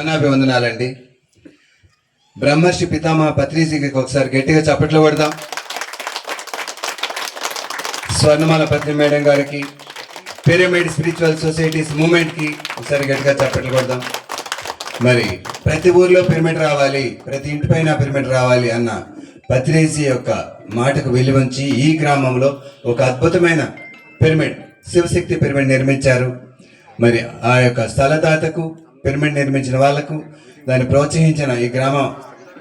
అనాభివందనాలండి బ్రహ్మర్షి పితామహ పత్రిజీకి ఒకసారి గట్టిగా చప్పట్లు కొడదాం. స్వర్ణమాల పత్రి మేడం గారికి పిరమిడ్ స్పిరిచువల్ సొసైటీస్ మూమెంట్కి ఒకసారి గట్టిగా చప్పట్లు కొడదాం. మరి ప్రతి ఊర్లో పిరమిడ్ రావాలి ప్రతి ఇంటిపైన పిరమిడ్ రావాలి అన్న పత్రిజీ యొక్క మాటకు వెలువంచి ఈ గ్రామంలో ఒక అద్భుతమైన పిరమిడ్ శివశక్తి పిరమిడ్ నిర్మించారు. మరి ఆ యొక్క స్థలదాతకు పిరమిడ్ నిర్మించిన వాళ్ళకు దాన్ని ప్రోత్సహించిన ఈ గ్రామం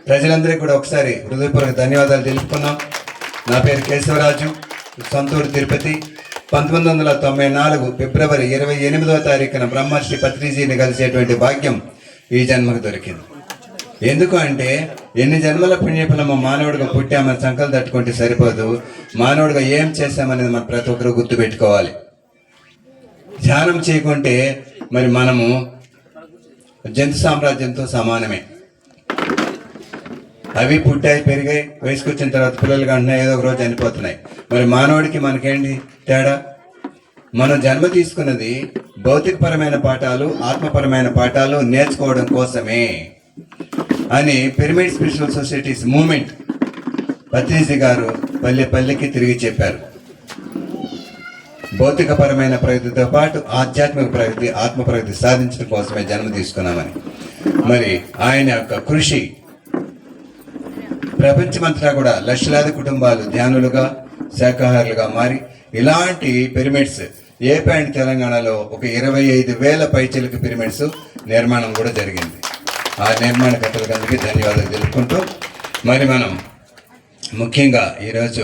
ప్రజలందరికీ కూడా ఒకసారి హృదయపూర్వక ధన్యవాదాలు తెలుపుకున్నాం. నా పేరు కేశవరాజు సొంతూరు తిరుపతి. పంతొమ్మిది వందల తొంభై నాలుగు ఫిబ్రవరి ఇరవై ఎనిమిదవ తారీఖున బ్రహ్మర్షి పత్రిజీని కలిసేటువంటి భాగ్యం ఈ జన్మకు దొరికింది. ఎందుకు అంటే ఎన్ని జన్మల పుణ్యఫలము మానవుడిగా పుట్టామని సంకలు తట్టుకుంటే సరిపోదు. మానవుడిగా ఏం చేశామనేది మనం ప్రతి ఒక్కరు గుర్తుపెట్టుకోవాలి. ధ్యానం చేయకుంటే మరి మనము జంతు సామ్రాజ్యంతో సమానమే. అవి పుట్టాయి పెరిగాయి వయసుకొచ్చిన తర్వాత పిల్లలు కంటున్నాయి ఏదో ఒక రోజు చనిపోతున్నాయి. మరి మానవుడికి మనకేంటి తేడా? మనం జన్మ తీసుకున్నది భౌతికపరమైన పాఠాలు ఆత్మపరమైన పాఠాలు నేర్చుకోవడం కోసమే అని pyramid spiritual societies movement Patriji గారు పల్లె పల్లెకి తిరిగి చెప్పారు. భౌతికపరమైన ప్రగతితో పాటు ఆధ్యాత్మిక ప్రగతి ఆత్మ ప్రగతి సాధించడం కోసమే జన్మ తీసుకున్నామని. మరి ఆయన యొక్క కృషి ప్రపంచమంతటా కూడా లక్షలాది కుటుంబాలు ధ్యానులుగా శాఖాహారులుగా మారి ఇలాంటి పిరమిడ్స్ ఏపీ అండ్ తెలంగాణలో ఒక ఇరవై ఐదు వేల పైచలకు పిరమిడ్స్ నిర్మాణం కూడా జరిగింది. ఆ నిర్మాణ అందరికీ ధన్యవాదాలు తెలుపుకుంటూ మరి మనం ముఖ్యంగా ఈరోజు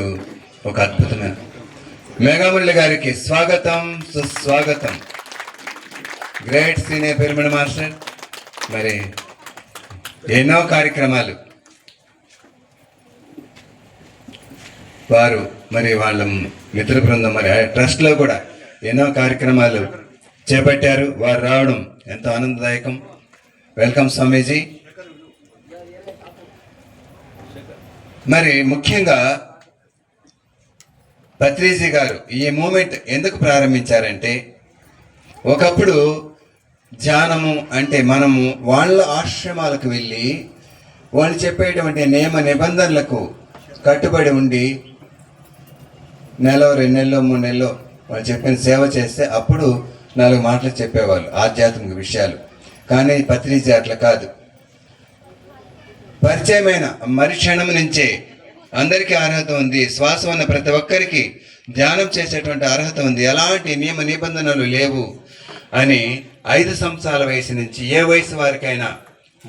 ఒక అద్భుతమైన మేఘామురళి గారికి స్వాగతం సుస్వాగతం. గ్రేట్ సీనియర్ పిరమిడ్ మాస్టర్ మరి ఎన్నో కార్యక్రమాలు. వారు మరి వాళ్ళ మిత్ర బృందం మరి ట్రస్ట్లో కూడా ఎన్నో కార్యక్రమాలు చేపట్టారు. వారు రావడం ఎంతో ఆనందదాయకం. వెల్కమ్ స్వామీజీ. మరి ముఖ్యంగా పత్రిజీ గారు ఈ మూమెంట్ ఎందుకు ప్రారంభించారంటే ఒకప్పుడు ధ్యానము అంటే మనము వాళ్ళ ఆశ్రమాలకు వెళ్ళి వాళ్ళు చెప్పేటువంటి నియమ నిబంధనలకు కట్టుబడి ఉండి నెల రెండు నెలలో మూడు నెలలో వాళ్ళు చెప్పిన సేవ చేస్తే అప్పుడు నాలుగు మాటలు చెప్పేవాళ్ళు ఆధ్యాత్మిక విషయాలు. కానీ పత్రిజీ అట్లా కాదు. పరిచయమైన మరుక్షణం నుంచే అందరికీ అర్హత ఉంది. శ్వాస ఉన్న ప్రతి ఒక్కరికి ధ్యానం చేసేటువంటి అర్హత ఉంది. ఎలాంటి నియమ నిబంధనలు లేవు అని ఐదు సంవత్సరాల వయసు నుంచి ఏ వయసు వారికైనా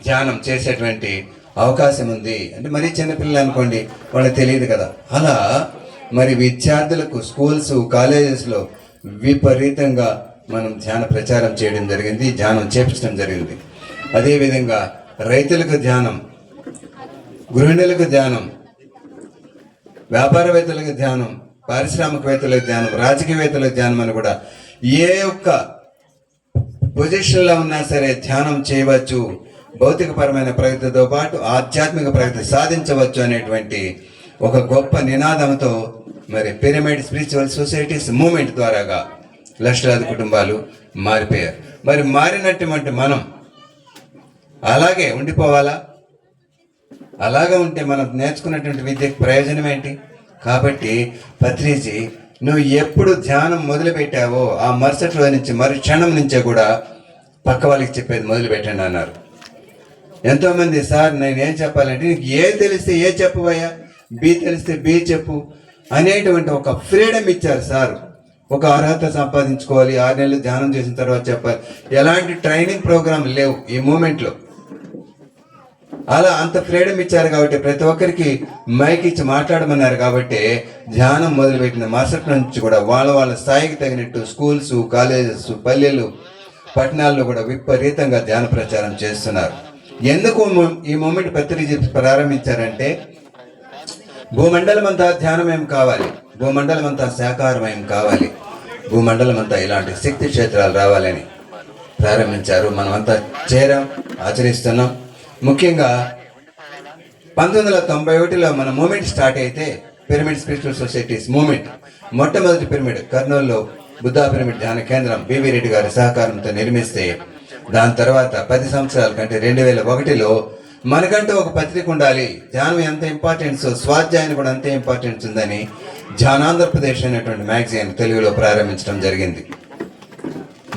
ధ్యానం చేసేటువంటి అవకాశం ఉంది. అంటే మరీ చిన్నపిల్లలు అనుకోండి వాళ్ళకి తెలియదు కదా. అలా మరి విద్యార్థులకు స్కూల్స్ కాలేజెస్లో విపరీతంగా మనం ధ్యాన ప్రచారం చేయడం జరిగింది ధ్యానం చేపించడం జరిగింది. అదేవిధంగా రైతులకు ధ్యానం గృహిణులకు ధ్యానం వ్యాపారవేత్తలకు ధ్యానం పారిశ్రామికవేత్తలకు ధ్యానం రాజకీయవేత్తలకు ధ్యానం అని కూడా ఏ ఒక్క పొజిషన్లో ఉన్నా సరే ధ్యానం చేయవచ్చు. భౌతికపరమైన ప్రగతితో పాటు ఆధ్యాత్మిక ప్రగతి సాధించవచ్చు అనేటువంటి ఒక గొప్ప నినాదంతో మరి పిరమిడ్ స్పిరిచువల్ సొసైటీస్ మూమెంట్ ద్వారాగా లక్షలాది కుటుంబాలు మారిపోయారు. మరి మారినటువంటి మనం అలాగే ఉండిపోవాలా? అలాగా ఉంటే మనం నేర్చుకున్నటువంటి విద్యకు ప్రయోజనం ఏంటి? కాబట్టి పత్రిజీ నువ్వు ఎప్పుడు ధ్యానం మొదలుపెట్టావో ఆ మరుసటి రోజు నుంచి మరు క్షణం నుంచే కూడా పక్క వాళ్ళకి చెప్పేది మొదలుపెట్టండి అన్నారు. ఎంతోమంది సార్ నేను ఏం చెప్పాలంటే నీకు ఏ తెలిస్తే ఏ చెప్పవయ్యా బి తెలిస్తే బి చెప్పు. అనేటువంటి ఒక ఫ్రీడమ్ ఇచ్చారు సార్. ఒక అర్హత సంపాదించుకోవాలి ఆరు నెలలు ధ్యానం చేసిన తర్వాత చెప్పాలి. ఎలాంటి ట్రైనింగ్ ప్రోగ్రామ్ లేవు ఈ మూమెంట్లో. అలా అంత ఫ్రీడమ్ ఇచ్చారు కాబట్టి ప్రతి ఒక్కరికి మైక్ ఇచ్చి మాట్లాడమన్నారు కాబట్టి ధ్యానం మొదలుపెట్టిన మరుసటి నుంచి కూడా వాళ్ళ వాళ్ళ స్థాయికి తగినట్టు స్కూల్స్ కాలేజెస్ పల్లెలు పట్టణాల్లో కూడా విపరీతంగా ధ్యాన ప్రచారం చేస్తున్నారు. ఎందుకు ఈ మూమెంట్ పత్రిక ప్రారంభించారంటే భూమండలం అంతా ధ్యానం ఏం కావాలి. భూమండలం అంతా శాకాహారం ఏం కావాలి. భూమండలం అంతా ఇలాంటి శక్తి క్షేత్రాలు రావాలని ప్రారంభించారు. మనమంతా చేరాం ఆచరిస్తున్నాం. ముఖ్యంగా పంతొమ్మిది వందల తొంభై ఒకటిలో మన మూమెంట్ స్టార్ట్ అయితే పిరమిడ్ స్పిరిచువల్ సొసైటీస్ మూమెంట్ మొట్టమొదటి పిరమిడ్ కర్నూలులో బుద్ధా పిరమిడ్ ధ్యాన కేంద్రం బివి రెడ్డి గారి సహకారంతో నిర్మిస్తే దాని తర్వాత పది సంవత్సరాల కంటే రెండు వేల ఒకటిలో మనకంటూ ఒక పత్రిక ఉండాలి. ధ్యానం ఎంత ఇంపార్టెన్స్ స్వాధ్యాయం కూడా అంతే ఇంపార్టెన్స్ ఉందని ధ్యానాంధ్రప్రదేశ్ అనేటువంటి మ్యాగజైన్ తెలుగులో ప్రారంభించడం జరిగింది.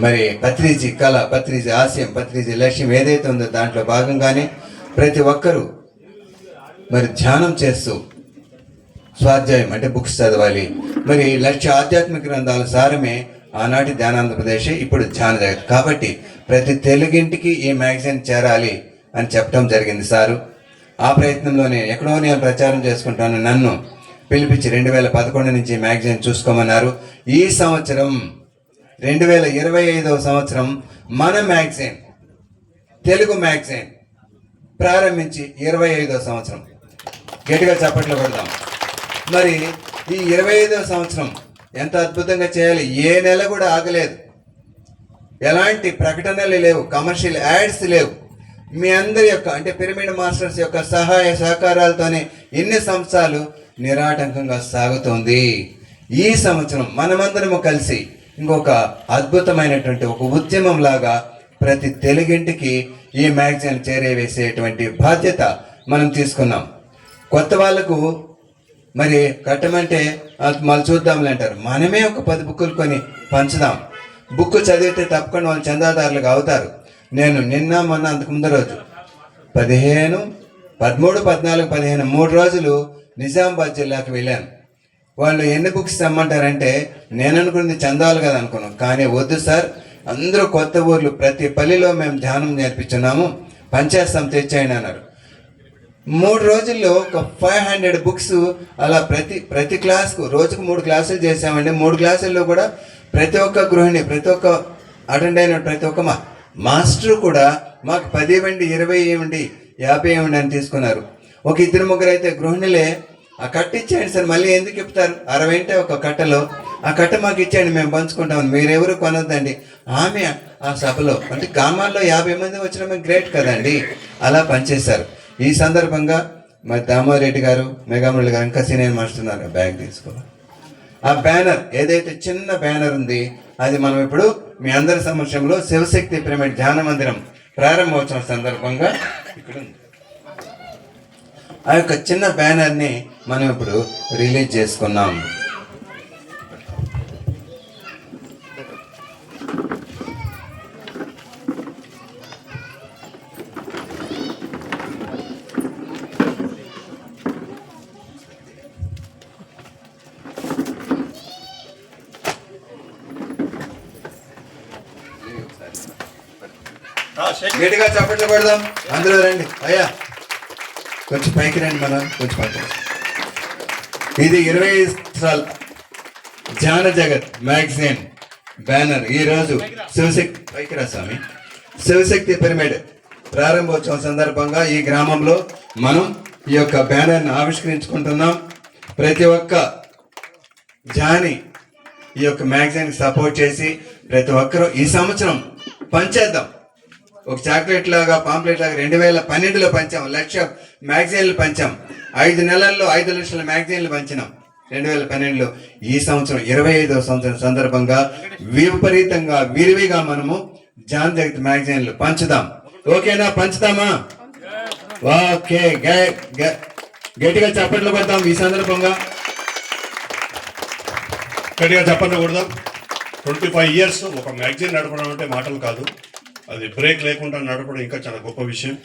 మరి పత్రిజీ కళ పత్రిజీ ఆశయం పత్రిజీ లక్ష్యం ఏదైతే ఉందో దాంట్లో భాగంగానే ప్రతి ఒక్కరూ మరి ధ్యానం చేస్తూ స్వాధ్యాయం అంటే బుక్స్ చదవాలి. మరి లక్ష్య ఆధ్యాత్మిక గ్రంథాల సారమే ఆనాటి ధ్యానాంధ్రప్రదేశ్ ఇప్పుడు ధ్యాన జగత్. కాబట్టి ప్రతి తెలుగింటికి ఈ మ్యాగజైన్ చేరాలి అని చెప్పడం జరిగింది సారు. ఆ ప్రయత్నంలోనే ఎక్కడో నేను ప్రచారం చేసుకుంటాను. నన్ను పిలిపించి రెండు వేల పదకొండు నుంచి మ్యాగజైన్ చూసుకోమన్నారు. ఈ సంవత్సరం రెండు వేల ఇరవై ఐదవ సంవత్సరం మన మ్యాగజైన్ తెలుగు మ్యాగజైన్ ప్రారంభించి ఇరవై ఐదవ సంవత్సరం. గట్టిగా చప్పట్లు కొడదాం. మరి ఈ ఇరవై ఐదవ సంవత్సరం ఎంత అద్భుతంగా చేయాలి? ఏ నెల కూడా ఆగలేదు. ఎలాంటి ప్రకటనలు లేవు కమర్షియల్ యాడ్స్ లేవు. మీ అందరి యొక్క అంటే పిరమిడ్ మాస్టర్స్ యొక్క సహాయ సహకారాలతోనే ఎన్ని సంవత్సరాలు నిరాటంకంగా సాగుతోంది. ఈ సంవత్సరం మనమందరము కలిసి ఇంకొక అద్భుతమైనటువంటి ఒక ఉద్యమం లాగా ప్రతి తెలుగింటికి ఈ మ్యాగజైన్ చేరవేసేటువంటి బాధ్యత మనం తీసుకున్నాం. కొత్త వాళ్ళకు మరి కట్టమంటే మళ్ళీ చూద్దాంలే అంటారు. మనమే ఒక పది బుక్కులు కొని పంచుదాం. బుక్ చదివితే తప్పకుండా వాళ్ళు చందాదారులుగా అవుతారు. నేను నిన్న మొన్న అంతకు ముందు రోజు పదిహేను పదమూడు పద్నాలుగు పదిహేను మూడు రోజులు నిజామాబాద్ జిల్లాకు వెళ్ళాను. వాళ్ళు ఎన్ని బుక్స్ తెమ్మంటారంటే నేను అనుకున్నది చందాలు కదా అనుకున్నాం. కానీ వద్దు సార్ అందరూ కొత్త ఊర్లు ప్రతి పల్లిలో మేము ధ్యానం నేర్పించున్నాము పంచేస్తాం తెచ్చేయండి అన్నారు. మూడు రోజుల్లో ఒక ఫైవ్ హండ్రెడ్ బుక్స్ అలా ప్రతి ప్రతి క్లాస్కు రోజుకు మూడు క్లాసులు చేసామండి. మూడు క్లాసుల్లో కూడా ప్రతి ఒక్క గృహిణి ప్రతి ఒక్క అటెండ్ అయిన ప్రతి ఒక్క మా మాస్టర్ కూడా మాకు పది ఇవ్వండి ఇరవై ఇవ్వండి యాభై ఇవ్వండి అని తీసుకున్నారు. ఒక ఇద్దరు ముగ్గురు అయితే గృహిణులే ఆ కట్ట ఇచ్చేయండి సార్ మళ్ళీ ఎందుకు చెప్తారు అరవై అంటే ఒక కట్టలో. ఆ కట్ట మాకు ఇచ్చేయండి మేము పంచుకుంటాం. మీరెవరు కొనొద్దండి. ఆమె ఆ సభలో అంటే గ్రామాల్లో యాభై మంది వచ్చిన గ్రేట్ కదండి. అలా పనిచేశారు. ఈ సందర్భంగా మరి దామోరెడ్డి గారు మెగామురళి గారు ఇంకా సీనియర్ మాస్టర్ బ్యాగ్ తీసుకో ఆ బ్యానర్ ఏదైతే చిన్న బ్యానర్ ఉంది అది మనం ఇప్పుడు మీ అందరి సమక్షంలో శివశక్తి పిరమిడ్ ధ్యాన మందిరం ప్రారంభోత్సవం సందర్భంగా ఇక్కడ ఉంది. ఆ యొక్క చిన్న బ్యానర్ని మనం ఇప్పుడు రిలీజ్ చేసుకున్నాం. గట్టిగా చప్పట్లు పెడదాం. అందులో రండి. అయ్యా. కొంచెం పైకి రండి మనం కొంచెం పైకి ఇది ఇరవై ఐదు సంవత్సరాల ధ్యాన జగత్ మ్యాగజైన్ బ్యానర్. ఈరోజు శివశక్తి పైకి రా స్వామి. శివశక్తి పిరమిడ్ ప్రారంభోత్సవం సందర్భంగా ఈ గ్రామంలో మనం ఈ యొక్క బ్యానర్ని ఆవిష్కరించుకుంటున్నాం. ప్రతి ఒక్క జాని ఈ యొక్క మ్యాగజైన్ సపోర్ట్ చేసి ప్రతి ఒక్కరూ ఈ సంవత్సరం పనిచేద్దాం. ఒక చాక్లెట్ లాగా పాంప్లెట్ లాగా రెండు వేల పన్నెండులో పంచాం. లక్ష మ్యాగజైన్లు పంచాం. ఐదు నెలల్లో ఐదు లక్షల మ్యాగజైన్లు పంచినాం. రెండు వేల పన్నెండులో ఈ సంవత్సరం ఇరవై ఐదవ సంవత్సరం సందర్భంగా విపరీతంగా విరివిగా మనము జాన్ జగత్ మ్యాగజైన్లు పంచుదాం. ఓకేనా? పంచుదామా ఓకే. గ- గ- గట్టిగా చప్పట్లు పడతాం ఈ సందర్భంగా. గట్టిగా చప్పట్లు కొడదాం. ట్వంటీ ఫైవ్ ఇయర్స్ ఒక మ్యాగజైన్ నడపడం అంటే మాటలు కాదు. అది బ్రేక్ లేకుండా నడపడం ఇంకా చాలా గొప్ప విషయం.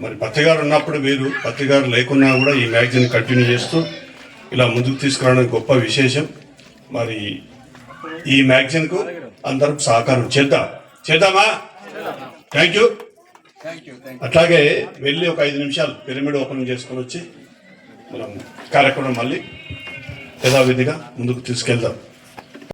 మరి పత్రికారు ఉన్నప్పుడు వేరు పత్రికారు లేకున్నా కూడా ఈ మ్యాగజైన్ కంటిన్యూ చేస్తూ ఇలా ముందుకు తీసుకురావడం గొప్ప విశేషం. మరి ఈ మ్యాగజైన్కు అందరం సహకారం చేద్దాం. చేద్దామా? Thank you. అట్లాగే వెళ్ళి ఒక ఐదు నిమిషాలు పిరమిడ్ ఓపెన్ చేసుకొని వచ్చి మనం కార్యక్రమం మళ్ళీ యథావిధిగా ముందుకు తీసుకెళ్దాం.